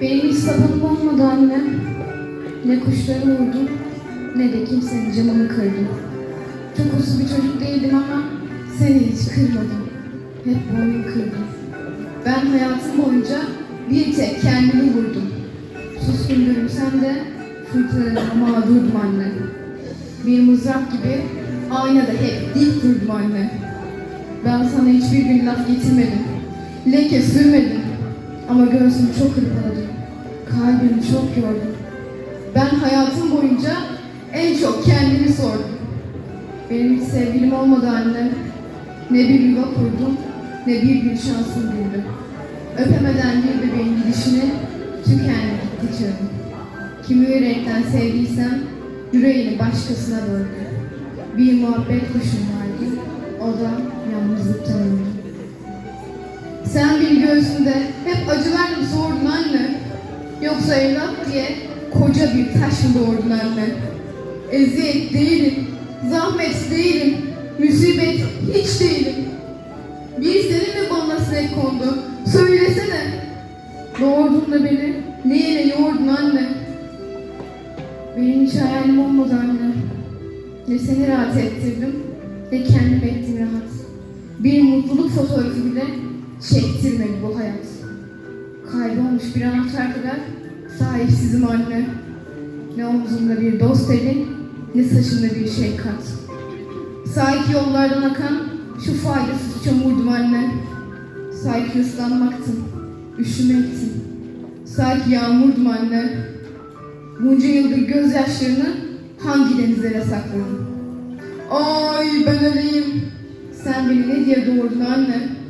Benim hiç sabahım olmadı anne. Ne kuşları vurdum, ne de kimsenin camını kırdım. Çok uslu bir çocuk değildim ama seni hiç kırmadım. Hep boynunu kırdım. Ben hayatım boyunca bir tek kendimi vurdum. Suskun görünsem de fırtınalarıma mağdurdum anne. Bir mızrak gibi aynada hep dik durdum anne. Ben sana hiçbir gün laf getirmedim. Leke sürmedim. Ama göğsümü çok hırpaladım. Kalbimi çok yordum. Ben hayatım boyunca en çok kendimi sordum. Benim hiç sevgilim olmadı anne. Ne bir yuva kurdum, ne bir gün şansım büyüdü. Öpemeden bir bebeğin gidişini tükendi gitti çağım. Kimi yürekten sevdiysem yüreğini başkasına böldü. Bir muhabbet kuşum Sen bir göğsünde hep acılarla mı sordun anne? Yoksa evlat diye koca bir taş mı doğurdun anne? Eziyet değilim, zahmet değilim, musibet hiç değilim. Bir senin mi bana sinek kondu? Söylesene. Doğurdun da beni, neyine yoğurdun anne? Benim hiç hayalim olmadı anne. Ne seni rahat ettirdim, ne kendim ettim rahat. Bir mutluluk fotoğrafı bile çektirmedi bu hayat. Kaybolmuş bir anahtar kadar sahipsizim anne. Ne omzumda bir dost elin, ne saçımda bir şey kat. Sanki yollardan akan şu faydasız çamurdum anne. Sanki ıslanmaktım, üşümektim. Sanki yağmurdum anne. Bunca yıldır gözyaşlarını hangi denizlere sakladın? Ay ben öleyim. Sen beni ne diye doğurdun anne?